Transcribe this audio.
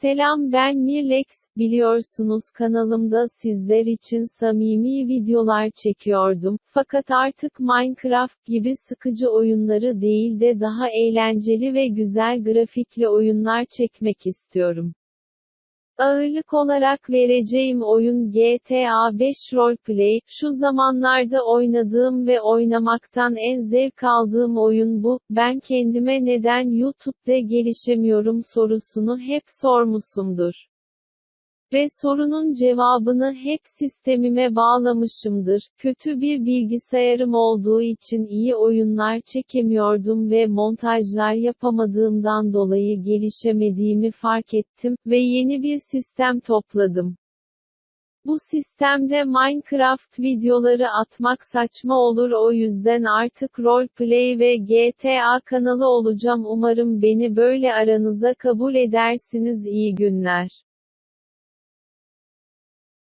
Selam ben Mirlex, biliyorsunuz kanalımda sizler için samimi videolar çekiyordum, fakat artık Minecraft gibi sıkıcı oyunları değil de daha eğlenceli ve güzel grafikli oyunlar çekmek istiyorum. Ağırlık olarak vereceğim oyun GTA 5 Roleplay, şu zamanlarda oynadığım ve oynamaktan en zevk aldığım oyun bu, ben kendime neden YouTube'da gelişemiyorum sorusunu hep sormuşumdur. Ve sorunun cevabını hep sistemime bağlamışımdır. Kötü bir bilgisayarım olduğu için iyi oyunlar çekemiyordum ve montajlar yapamadığımdan dolayı gelişemediğimi fark ettim ve yeni bir sistem topladım. Bu sistemde Minecraft videoları atmak saçma olur o yüzden artık roleplay ve GTA kanalı olacağım umarım beni böyle aranıza kabul edersiniz iyi günler.